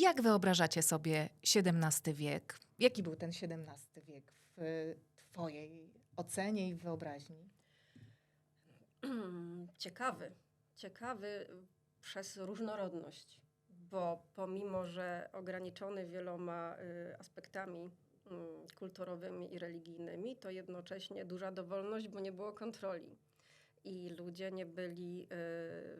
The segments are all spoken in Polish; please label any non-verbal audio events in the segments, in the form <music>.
Jak wyobrażacie sobie XVII wiek? Jaki był ten XVII wiek w Twojej ocenie i wyobraźni? <clears throat> Ciekawy. Ciekawy przez różnorodność, bo pomimo, że ograniczony wieloma y, aspektami mm, kulturowymi i religijnymi, to jednocześnie duża dowolność, bo nie było kontroli. I ludzie nie byli y,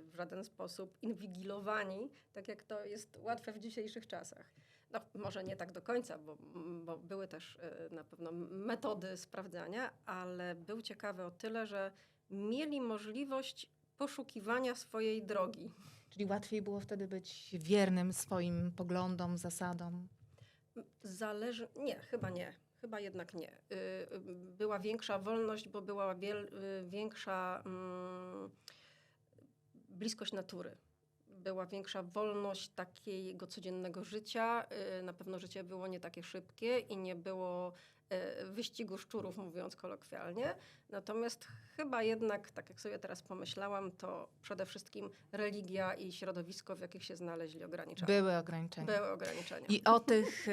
w żaden sposób inwigilowani, tak jak to jest łatwe w dzisiejszych czasach. No, może nie tak do końca, bo, bo były też y, na pewno metody sprawdzania, ale był ciekawy o tyle, że mieli możliwość poszukiwania swojej drogi. Czyli łatwiej było wtedy być wiernym swoim poglądom, zasadom? Zależy. Nie, chyba nie. Chyba jednak nie. Y, y, Była większa wolność, bo była y, większa mm, bliskość natury. Była większa wolność takiego codziennego życia. Na pewno życie było nie takie szybkie i nie było wyścigu szczurów, mówiąc kolokwialnie. Natomiast chyba jednak, tak jak sobie teraz pomyślałam, to przede wszystkim religia i środowisko, w jakich się znaleźli, ograniczały. Były ograniczenia. Były ograniczenia. I o tych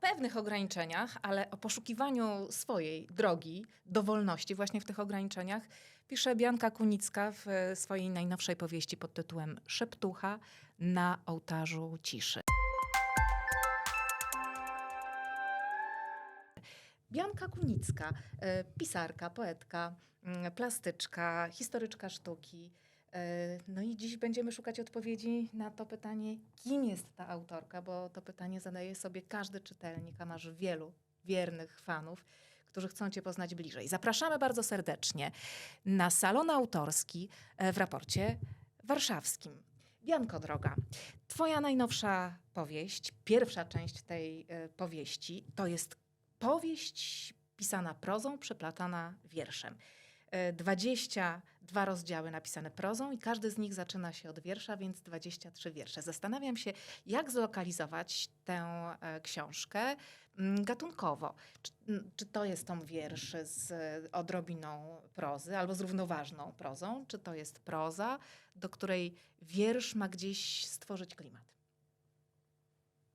pewnych ograniczeniach, ale o poszukiwaniu swojej drogi do wolności właśnie w tych ograniczeniach pisze Bianka Kunicka w y, swojej najnowszej powieści pod tytułem Szeptucha na ołtarzu ciszy. Bianka Kunicka, y, pisarka, poetka, plastyczka, historyczka sztuki. Y, No i dziś będziemy szukać odpowiedzi na to pytanie, kim jest ta autorka, bo to pytanie zadaje sobie każdy czytelnik, a masz wielu wiernych fanów, którzy chcą Cię poznać bliżej. Zapraszamy bardzo serdecznie na salon autorski e, w raporcie warszawskim. Bianko droga, Twoja najnowsza powieść, pierwsza część tej e, powieści, to jest powieść pisana prozą, przeplatana wierszem. E, 22 rozdziały napisane prozą i każdy z nich zaczyna się od wiersza, więc 23 wiersze. Zastanawiam się, jak zlokalizować tę e, książkę mm, gatunkowo. Czy, m, czy to jest tom wierszy z e, odrobiną prozy albo z równoważną prozą, czy to jest proza, do której wiersz ma gdzieś stworzyć klimat?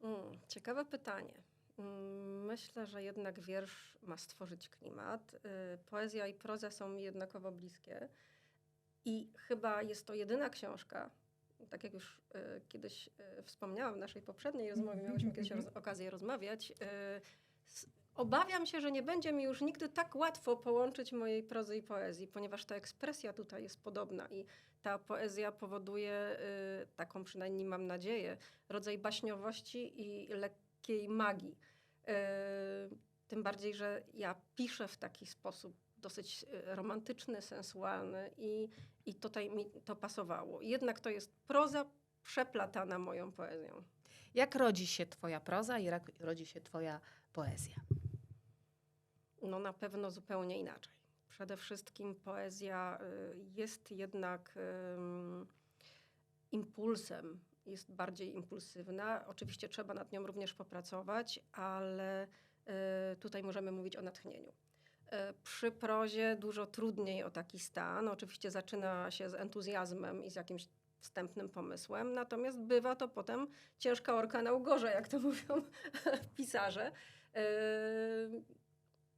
Mm, ciekawe pytanie. Mm, Myślę, że jednak wiersz ma stworzyć klimat. Y, Poezja i proza są mi jednakowo bliskie. I chyba jest to jedyna książka, tak jak już y, kiedyś y, wspomniałam w naszej poprzedniej rozmowie, miałyśmy kiedyś roz, <laughs> okazję rozmawiać. Obawiam się, że nie będzie mi już nigdy tak łatwo połączyć mojej prozy i poezji, ponieważ ta ekspresja tutaj jest podobna i ta poezja powoduje, taką przynajmniej mam nadzieję, rodzaj baśniowości i lekkiej magii. Y, Tym bardziej, że ja piszę w taki sposób dosyć y, romantyczny, sensualny i, i tutaj mi to pasowało. Jednak to jest proza przeplatana moją poezją. Jak rodzi się Twoja proza i jak rodzi się Twoja poezja? No na pewno zupełnie inaczej. Przede wszystkim poezja y, jest jednak ym, impulsem, jest bardziej impulsywna. Oczywiście trzeba nad nią również popracować, ale y, tutaj możemy mówić o natchnieniu. Y, Przy prozie dużo trudniej o taki stan. Oczywiście zaczyna się z entuzjazmem i z jakimś wstępnym pomysłem, natomiast bywa to potem ciężka orka na ugorze, jak to <laughs> mówią pisarze.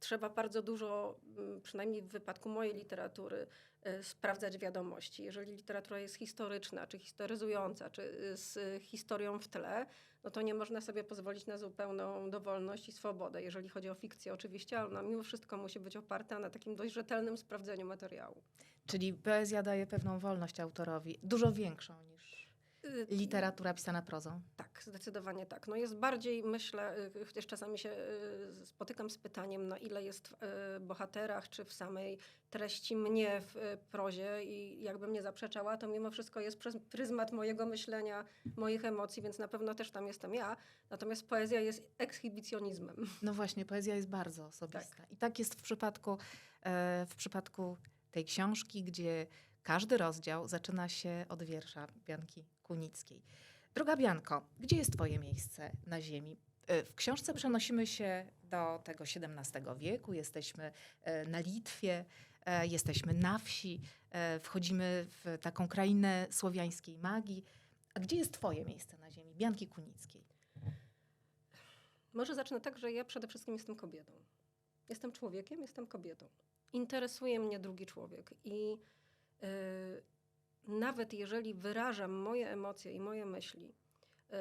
Trzeba bardzo dużo, mm, przynajmniej w wypadku mojej literatury, y, sprawdzać wiadomości. Jeżeli literatura jest historyczna, czy historyzująca, czy y, z historią w tle, no to nie można sobie pozwolić na zupełną dowolność i swobodę. Jeżeli chodzi o fikcję oczywiście, ale ona mimo wszystko musi być oparta na takim dość rzetelnym sprawdzeniu materiału. Czyli poezja daje pewną wolność autorowi, dużo większą niż literatura pisana prozą. Tak, zdecydowanie tak. No jest bardziej, myślę, y, chociaż czasami się y, spotykam z pytaniem, na ile jest w y, bohaterach, czy w samej treści mnie w prozie i jakbym nie zaprzeczała, to mimo wszystko jest przez pryzmat mojego myślenia, moich emocji, więc na pewno też tam jestem ja. Natomiast poezja jest ekshibicjonizmem. No właśnie, poezja jest bardzo osobista. I tak jest w przypadku, e, w przypadku tej książki, gdzie każdy rozdział zaczyna się od wiersza Bianki Kunickiej. Droga Bianko, gdzie jest Twoje miejsce na ziemi? E, W książce przenosimy się do tego XVII wieku. Jesteśmy e, na Litwie, e, jesteśmy na wsi, wchodzimy w taką krainę słowiańskiej magii. A gdzie jest twoje miejsce na ziemi, Bianki Kunickiej? Może zacznę tak, że ja przede wszystkim jestem kobietą. Jestem człowiekiem, jestem kobietą. Interesuje mnie drugi człowiek i nawet jeżeli wyrażam moje emocje i moje myśli yy,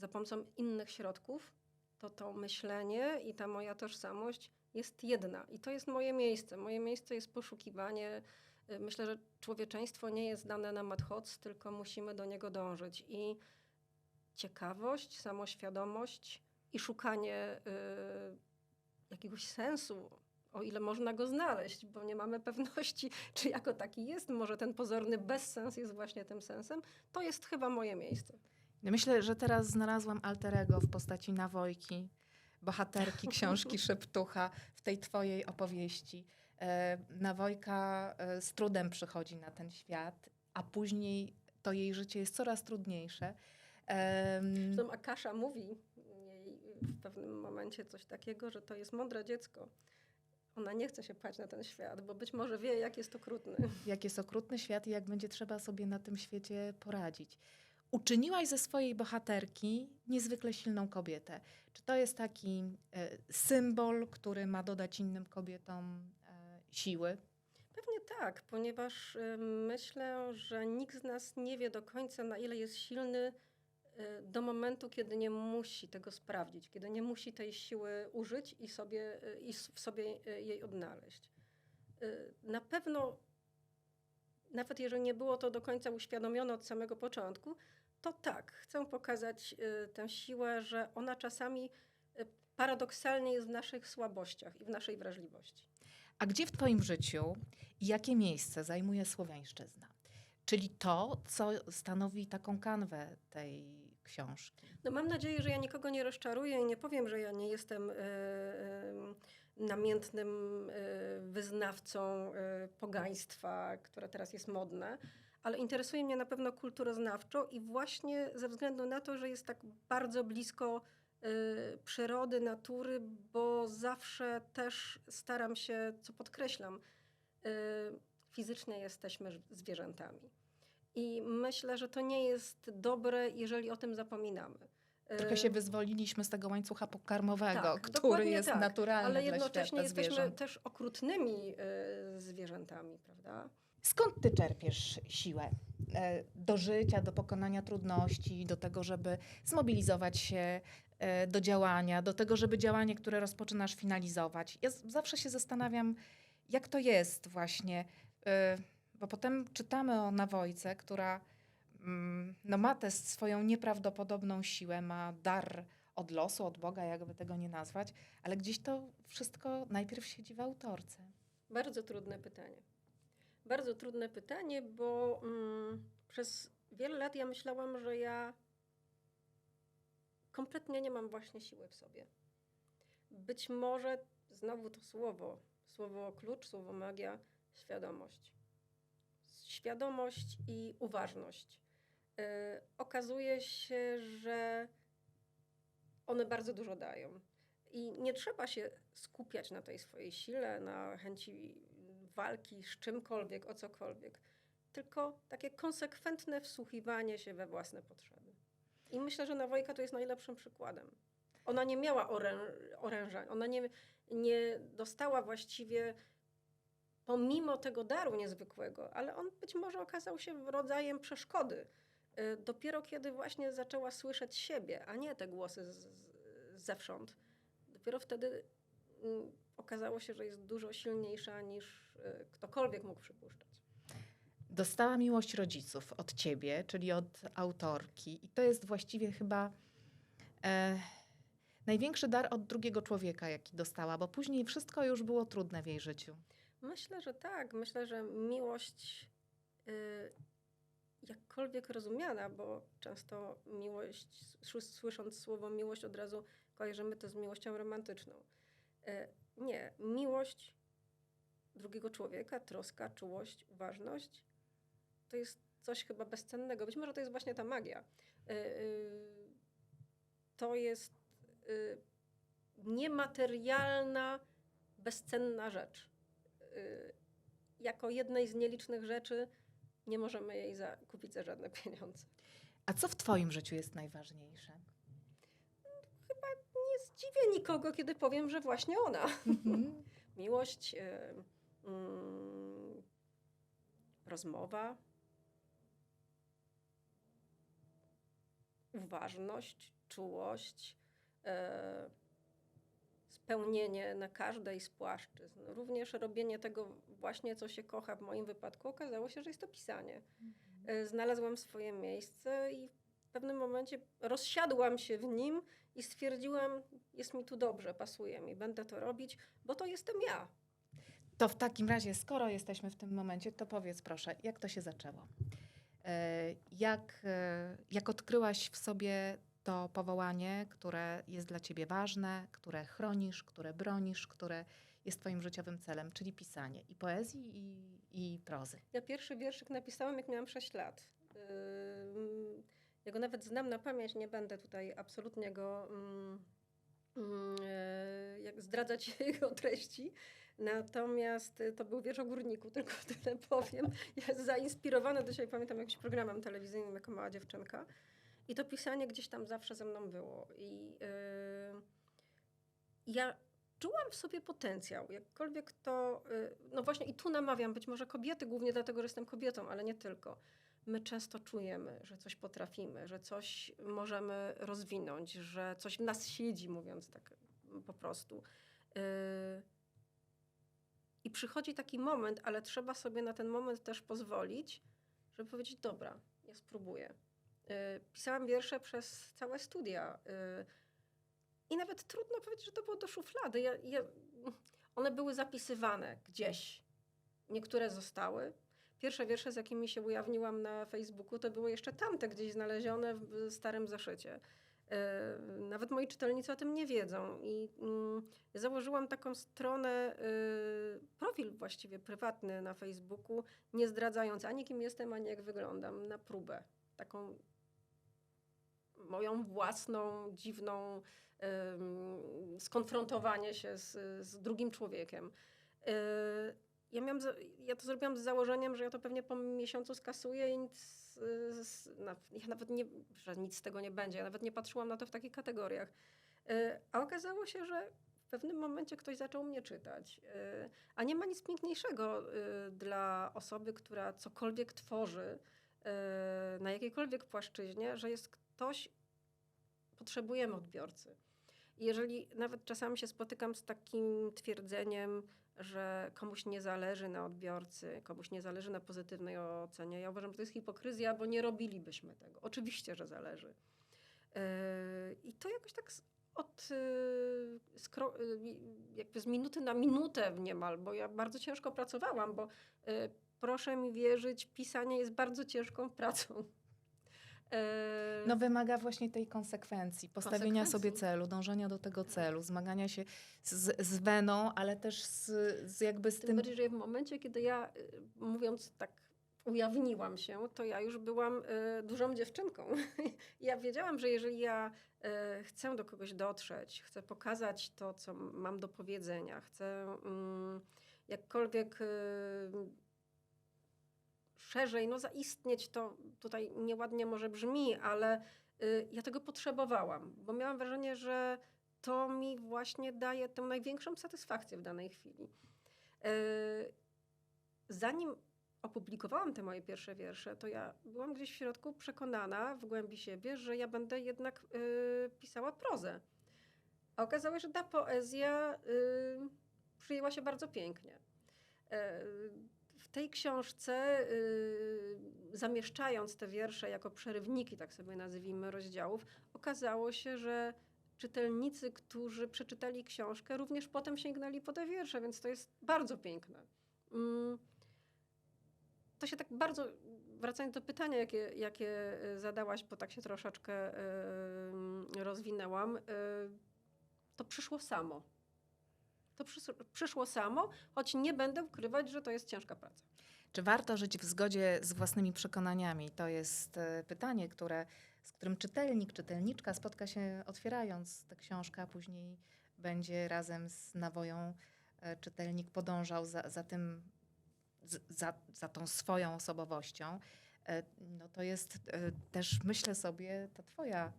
za pomocą innych środków, to to myślenie i ta moja tożsamość jest jedna. I to jest moje miejsce. Moje miejsce jest poszukiwanie. Yy, Myślę, że człowieczeństwo nie jest dane na madhoc, tylko musimy do niego dążyć. I ciekawość, samoświadomość i szukanie y, jakiegoś sensu, o ile można go znaleźć, bo nie mamy pewności, <laughs> czy jako taki jest. Może ten pozorny bezsens jest właśnie tym sensem. To jest chyba moje miejsce. Myślę, że teraz znalazłam alterego w postaci Nawojki, bohaterki <laughs> książki Szeptucha w tej twojej opowieści. E, Nawojka e, z trudem przychodzi na ten świat, a później to jej życie jest coraz trudniejsze. Zresztą Akasza mówi jej w pewnym momencie coś takiego, że to jest mądre dziecko. Ona nie chce się pchać na ten świat, bo być może wie, jak jest okrutny. jak jest okrutny świat i jak będzie trzeba sobie na tym świecie poradzić. Uczyniłaś ze swojej bohaterki niezwykle silną kobietę. Czy to jest taki e, symbol, który ma dodać innym kobietom e, siły? Pewnie tak, ponieważ y, myślę, że nikt z nas nie wie do końca, na ile jest silny do momentu, kiedy nie musi tego sprawdzić, kiedy nie musi tej siły użyć i, sobie, y, i w sobie y, jej odnaleźć. Y, Na pewno, nawet jeżeli nie było to do końca uświadomione od samego początku, to tak, chcę pokazać y, tę siłę, że ona czasami y, paradoksalnie jest w naszych słabościach i w naszej wrażliwości. A gdzie w Twoim życiu i jakie miejsce zajmuje słowiańszczyzna? Czyli to, co stanowi taką kanwę tej książki. No mam nadzieję, że ja nikogo nie rozczaruję i nie powiem, że ja nie jestem e, e, namiętnym e, wyznawcą pogaństwa, które teraz jest modne, ale interesuje mnie na pewno kulturoznawczo i właśnie ze względu na to, że jest tak bardzo blisko przyrody, natury, bo zawsze też staram się, co podkreślam, fizycznie jesteśmy zwierzętami. I myślę, że to nie jest dobre, jeżeli o tym zapominamy. Trochę się wyzwoliliśmy z tego łańcucha pokarmowego, tak, który jest tak, naturalny ale dla jednocześnie świata jesteśmy zwierząt. też okrutnymi e, zwierzętami, prawda? Skąd ty czerpiesz siłę e, do życia, do pokonania trudności, do tego, żeby zmobilizować się e, do działania, do tego, żeby działanie, które rozpoczynasz, finalizować? Ja zawsze się zastanawiam, jak to jest właśnie, e, bo potem czytamy o Nawojce, która mm, no, ma tę swoją nieprawdopodobną siłę, ma dar od losu, od Boga, jakby tego nie nazwać, ale gdzieś to wszystko najpierw siedzi w autorce. Bardzo trudne pytanie. Bardzo trudne pytanie, bo mm, przez wiele lat ja myślałam, że ja kompletnie nie mam właśnie siły w sobie. Być może znowu to słowo, słowo klucz, słowo magia, świadomość. Świadomość i uważność. Yy, okazuje się, że one bardzo dużo dają. I nie trzeba się skupiać na tej swojej sile, na chęci walki z czymkolwiek, o cokolwiek, tylko takie konsekwentne wsłuchiwanie się we własne potrzeby. I myślę, że Nawojka to jest najlepszym przykładem. Ona nie miała orę, oręża, ona nie, nie dostała właściwie, pomimo tego daru niezwykłego, ale on być może okazał się rodzajem przeszkody. Y, Dopiero kiedy właśnie zaczęła słyszeć siebie, a nie te głosy z, z, zewsząd, dopiero wtedy mm, okazało się, że jest dużo silniejsza niż y, ktokolwiek mógł przypuszczać. Dostała miłość rodziców od ciebie, czyli od autorki. I to jest właściwie chyba e, największy dar od drugiego człowieka, jaki dostała, bo później wszystko już było trudne w jej życiu. Myślę, że tak. Myślę, że miłość, y, jakkolwiek rozumiana, bo często miłość, słys- słysząc słowo miłość, od razu kojarzymy to z miłością romantyczną. Y, nie, miłość drugiego człowieka, troska, czułość, uważność, to jest coś chyba bezcennego. Być może to jest właśnie ta magia. Y, y, to jest y, niematerialna, bezcenna rzecz. Y, jako jednej z nielicznych rzeczy nie możemy jej za, kupić za żadne pieniądze. A co w Twoim życiu jest najważniejsze? Nie zdziwię nikogo, kiedy powiem, że właśnie ona. Mhm. <laughs> Miłość, e, mm, rozmowa, uważność, czułość, e, spełnienie na każdej z płaszczyzn. Również robienie tego właśnie, co się kocha. W moim wypadku okazało się, że jest to pisanie. E, Znalazłam swoje miejsce i w pewnym momencie rozsiadłam się w nim i stwierdziłam, jest mi tu dobrze, pasuje mi, będę to robić, bo to jestem ja. To w takim razie, skoro jesteśmy w tym momencie, to powiedz proszę, jak to się zaczęło? E, Jak, e, jak odkryłaś w sobie to powołanie, które jest dla ciebie ważne, które chronisz, które bronisz, które jest twoim życiowym celem, czyli pisanie i poezji, i, i prozy? Ja pierwszy wierszyk napisałam, jak miałam 6 lat. Ja go nawet znam na pamięć, nie będę tutaj absolutnie go mm, mm, e, jak zdradzać <laughs> jego treści. Natomiast y, to był wiersz o górniku, <laughs> tylko tyle powiem. Ja zainspirowana dzisiaj pamiętam jakimś programem telewizyjnym jako mała dziewczynka. I to pisanie gdzieś tam zawsze ze mną było. I y, ja czułam w sobie potencjał, jakkolwiek to, y, no właśnie i tu namawiam, być może kobiety, głównie dlatego, że jestem kobietą, ale nie tylko. My często czujemy, że coś potrafimy, że coś możemy rozwinąć, że coś w nas siedzi, mówiąc tak po prostu. Y, I przychodzi taki moment, ale trzeba sobie na ten moment też pozwolić, żeby powiedzieć, dobra, ja spróbuję. Y, Pisałam wiersze przez całe studia. y, I nawet trudno powiedzieć, że to było do szuflady. Ja, ja, one były zapisywane gdzieś. Niektóre zostały. Pierwsze wiersze, z jakimi się ujawniłam na Facebooku, to były jeszcze tamte gdzieś znalezione w starym zaszycie. E, Nawet moi czytelnicy o tym nie wiedzą. I mm, założyłam taką stronę, y, profil właściwie prywatny na Facebooku, nie zdradzając ani kim jestem, ani jak wyglądam, na próbę. Taką moją własną, dziwną ym, skonfrontowanie się z, z drugim człowiekiem. Yy, ja, miałam, ja to zrobiłam z założeniem, że ja to pewnie po miesiącu skasuję i nic, ja nawet nie, że nic z tego nie będzie. Ja nawet nie patrzyłam na to w takich kategoriach. Yy, a okazało się, że w pewnym momencie ktoś zaczął mnie czytać. Yy, a nie ma nic piękniejszego dla osoby, która cokolwiek tworzy na jakiejkolwiek płaszczyźnie, że jest ktoś, potrzebujemy odbiorcy. Jeżeli nawet czasami się spotykam z takim twierdzeniem, że komuś nie zależy na odbiorcy, komuś nie zależy na pozytywnej ocenie, ja uważam, że to jest hipokryzja, bo nie robilibyśmy tego. Oczywiście, że zależy. Yy, I to jakoś tak od yy, skro, yy, jakby z minuty na minutę niemal, bo ja bardzo ciężko pracowałam, bo proszę mi wierzyć, pisanie jest bardzo ciężką <laughs> pracą. Yy, No wymaga właśnie tej konsekwencji, postawienia sobie Konsekwencji. celu, dążenia do tego celu, zmagania się z, z weną, ale też z, z jakby z Tym tym... bardziej, że w momencie, kiedy ja, y, mówiąc tak, ujawniłam się, to ja już byłam y, dużą dziewczynką. <laughs> ja wiedziałam, że jeżeli ja y, chcę do kogoś dotrzeć, chcę pokazać to, co mam do powiedzenia, chcę mm, jakkolwiek y, szerzej, no zaistnieć, to tutaj nieładnie może brzmi, ale y, ja tego potrzebowałam, bo miałam wrażenie, że to mi właśnie daje tę największą satysfakcję w danej chwili. E, Zanim opublikowałam te moje pierwsze wiersze, to ja byłam gdzieś w środku przekonana w głębi siebie, że ja będę jednak y, pisała prozę. A okazało się, że ta poezja y, przyjęła się bardzo pięknie. Tej książce, y, zamieszczając te wiersze jako przerywniki, tak sobie nazwijmy, rozdziałów, okazało się, że czytelnicy, którzy przeczytali książkę, również potem sięgnęli po te wiersze, więc to jest bardzo piękne. Mm, To się tak bardzo, wracając do pytania, jakie, jakie y, zadałaś, bo tak się troszeczkę y, rozwinęłam, to przyszło samo. To przys- przyszło samo, choć nie będę ukrywać, że to jest ciężka praca. Czy warto żyć w zgodzie z własnymi przekonaniami? To jest e, pytanie, które, z którym czytelnik, czytelniczka spotka się otwierając tę książkę, a później będzie razem z nawoją e, czytelnik podążał za, za tym, za, za tą swoją osobowością. e, no to jest też, myślę sobie, ta twoja,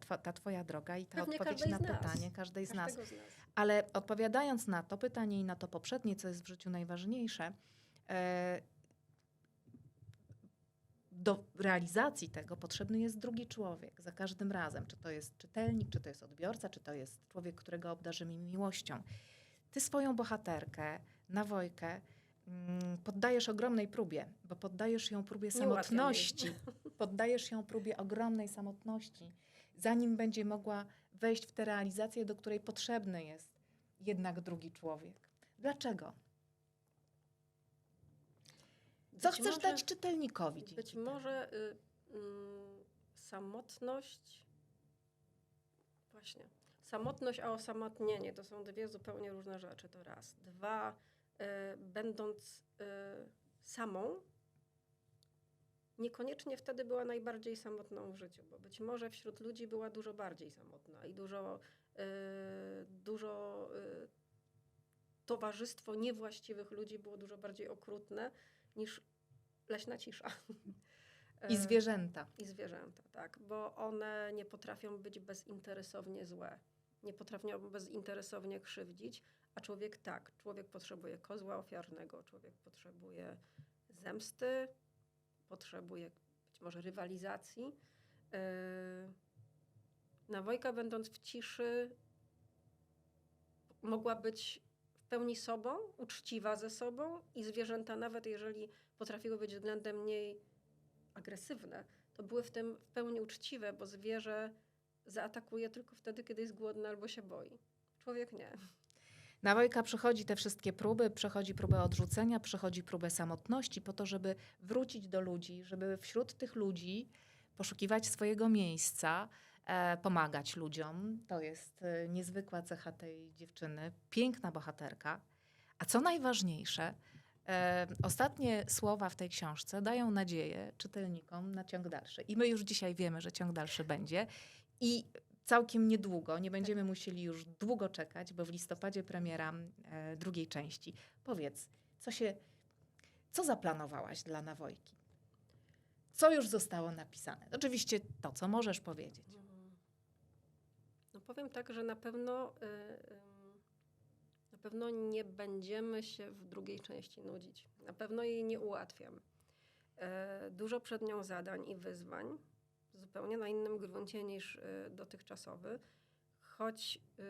twa, ta twoja droga i ta Pewnie odpowiedź na pytanie każdej z nas. Z nas. Ale odpowiadając na to pytanie i na to poprzednie, co jest w życiu najważniejsze, e, do realizacji tego potrzebny jest drugi człowiek za każdym razem. Czy to jest czytelnik, czy to jest odbiorca, czy to jest człowiek, którego obdarzymy miłością. Ty swoją bohaterkę, Nawojkę, mm, poddajesz ogromnej próbie, bo poddajesz ją próbie samotności. Poddajesz ją próbie ogromnej samotności, zanim będzie mogła wejść w tę realizację, do której potrzebny jest jednak drugi człowiek. Dlaczego? Co Być chcesz może- dać czytelnikowi? Być może y, mm, samotność. Właśnie. Samotność, a osamotnienie to są dwie zupełnie różne rzeczy. To raz. Dwa, y, będąc y, samą, niekoniecznie wtedy była najbardziej samotną w życiu, bo być może wśród ludzi była dużo bardziej samotna i dużo, y, dużo y, towarzystwo niewłaściwych ludzi było dużo bardziej okrutne niż leśna cisza. <laughs> I E, zwierzęta. I zwierzęta, tak, bo one nie potrafią być bezinteresownie złe, nie potrafią bezinteresownie krzywdzić, a człowiek tak. Człowiek potrzebuje kozła ofiarnego, człowiek potrzebuje zemsty, potrzebuje być może rywalizacji. Yy, Nawojka, będąc w ciszy, mogła być w pełni sobą, uczciwa ze sobą i zwierzęta, nawet jeżeli potrafiły być względem niej agresywne, to były w tym w pełni uczciwe, bo zwierzę zaatakuje tylko wtedy, kiedy jest głodne albo się boi. Człowiek nie. Nawojka przechodzi te wszystkie próby, przechodzi próbę odrzucenia, przechodzi próbę samotności po to, żeby wrócić do ludzi, żeby wśród tych ludzi poszukiwać swojego miejsca, e, pomagać ludziom. To jest e, niezwykła cecha tej dziewczyny, piękna bohaterka. A co najważniejsze, e, ostatnie słowa w tej książce dają nadzieję czytelnikom na ciąg dalszy. I my już dzisiaj wiemy, że ciąg dalszy będzie. I całkiem niedługo, nie będziemy musieli już długo czekać, bo w listopadzie premiera e, drugiej części. Powiedz, co się, co zaplanowałaś dla Nawojki? Co już zostało napisane? Oczywiście to, co możesz powiedzieć. No powiem tak, że na pewno y, ym, na pewno nie będziemy się w drugiej części nudzić. Na pewno jej nie ułatwiam. E, Dużo przed nią zadań i wyzwań, zupełnie na innym gruncie niż y, dotychczasowy, choć y,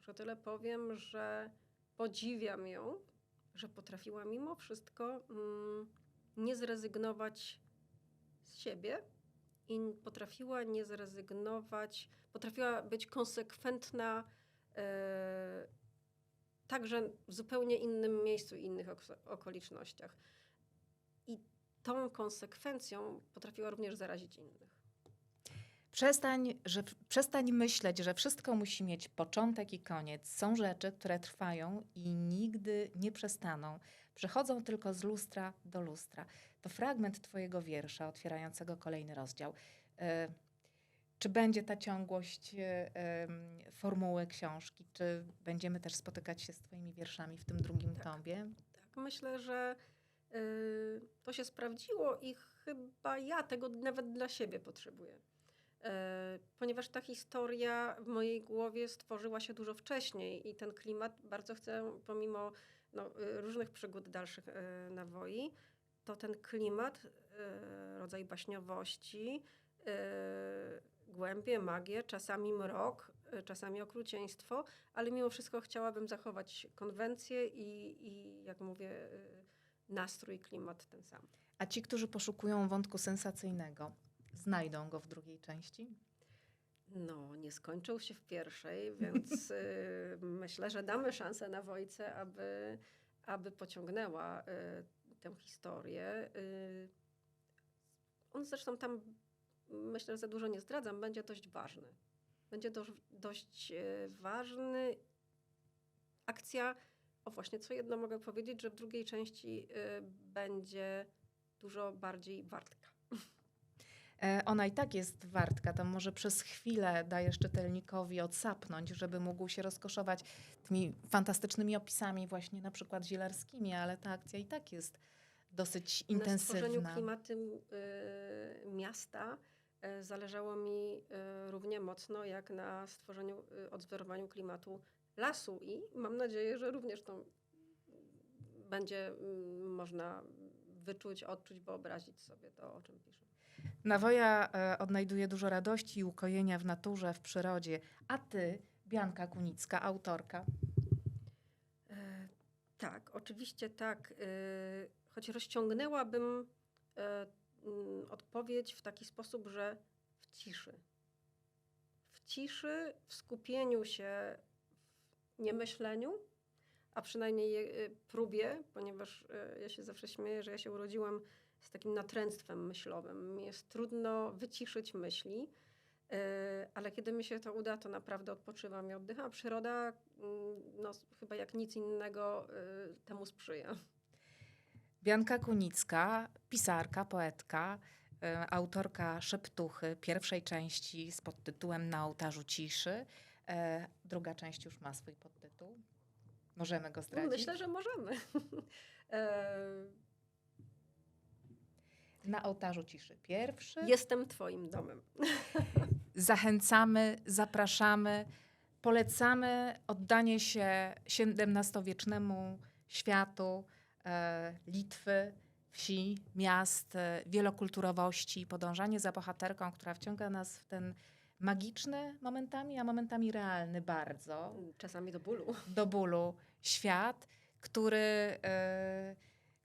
że tyle powiem, że podziwiam ją, że potrafiła mimo wszystko mm, nie zrezygnować z siebie i potrafiła nie zrezygnować, potrafiła być konsekwentna e, także w zupełnie innym miejscu i innych ok- okolicznościach. Tą konsekwencją potrafiła również zarazić innych. Przestań, że, przestań myśleć, że wszystko musi mieć początek i koniec. Są rzeczy, które trwają i nigdy nie przestaną. Przechodzą tylko z lustra do lustra. To fragment Twojego wiersza otwierającego kolejny rozdział. E, Czy będzie ta ciągłość e, formuły książki? Czy będziemy też spotykać się z Twoimi wierszami w tym drugim Tak. tomie? Tak, myślę, że to się sprawdziło i chyba ja tego nawet dla siebie potrzebuję. E, Ponieważ ta historia w mojej głowie stworzyła się dużo wcześniej i ten klimat bardzo chcę, pomimo no, y, różnych przygód dalszych e, nawoi, to ten klimat, e, rodzaj baśniowości, głębie, magię, czasami mrok, czasami okrucieństwo, ale mimo wszystko chciałabym zachować konwencję i, i jak mówię, y, nastrój, klimat ten sam. A ci, którzy poszukują wątku sensacyjnego, znajdą go w drugiej części? No, nie skończył się w pierwszej, więc <laughs> y, myślę, że damy szansę na Wojce, aby, aby pociągnęła y, tę historię. Y, on zresztą tam, myślę, że za dużo nie zdradzam, będzie dość ważny. Będzie dość, dość y, ważny. Akcja, o właśnie, co jedno mogę powiedzieć, że w drugiej części y, będzie dużo bardziej wartka. E, Ona i tak jest wartka, tam może przez chwilę dajesz czytelnikowi odsapnąć, żeby mógł się rozkoszować tymi fantastycznymi opisami właśnie na przykład zielarskimi, ale ta akcja i tak jest dosyć Na stworzeniu intensywna. klimatu y, miasta y, zależało mi y, równie mocno jak na stworzeniu, y, odwzorowaniu klimatu lasu i mam nadzieję, że również to będzie mm, można wyczuć, odczuć, wyobrazić sobie to, o czym piszę. Nawoja e, odnajduje dużo radości i ukojenia w naturze, w przyrodzie. A ty, Bianka Kunicka, autorka, E, Tak, oczywiście tak. e, Choć rozciągnęłabym e, mm, odpowiedź w taki sposób, że w ciszy. W ciszy, w skupieniu się, niemyśleniu, a przynajmniej e, próbie, ponieważ e, ja się zawsze śmieję, że ja się urodziłam z takim natręctwem myślowym. Mi jest trudno wyciszyć myśli. E, Ale kiedy mi się to uda, to naprawdę odpoczywam i oddycham. Przyroda, mm, no, chyba jak nic innego, y, temu sprzyja. Bianka Kunicka, pisarka, poetka, autorka Szeptuchy, pierwszej części z podtytułem Na ołtarzu ciszy. E, druga część już ma swój podtytuł. Możemy go zdradzić. Myślę, że możemy. <laughs> E, Na ołtarzu ciszy pierwszy. Jestem Twoim domem. <laughs> Zachęcamy, zapraszamy, polecamy oddanie się XVII-wiecznemu światu e, Litwy, wsi, miast, e, wielokulturowości, podążanie za bohaterką, która wciąga nas w ten magiczny momentami, a momentami realny bardzo, Czasami do bólu. do bólu świat, który, e,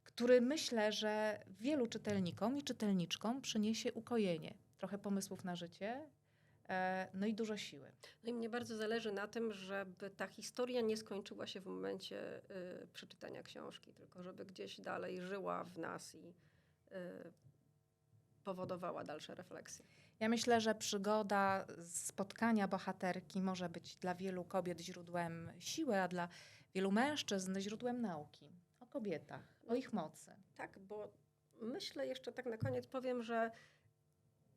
który myślę, że wielu czytelnikom i czytelniczkom przyniesie ukojenie, trochę pomysłów na życie, e, no i dużo siły. No i mnie bardzo zależy na tym, żeby ta historia nie skończyła się w momencie y, przeczytania książki, tylko żeby gdzieś dalej żyła w nas i y, powodowała dalsze refleksje. Ja myślę, że przygoda spotkania bohaterki może być dla wielu kobiet źródłem siły, a dla wielu mężczyzn źródłem nauki o kobietach, o ich mocy. Tak, bo myślę jeszcze tak na koniec powiem, że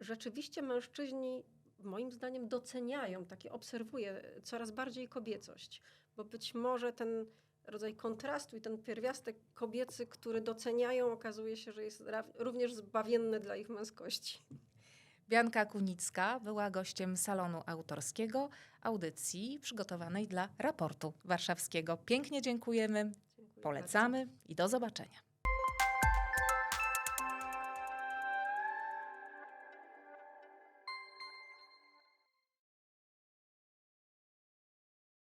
rzeczywiście mężczyźni moim zdaniem doceniają, takie obserwuję coraz bardziej kobiecość, bo być może ten rodzaj kontrastu i ten pierwiastek kobiecy, który doceniają, okazuje się, że jest również zbawienny dla ich męskości. Bianka Kunicka była gościem salonu autorskiego audycji przygotowanej dla raportu warszawskiego. Pięknie dziękujemy, Dziękuję polecamy i do zobaczenia.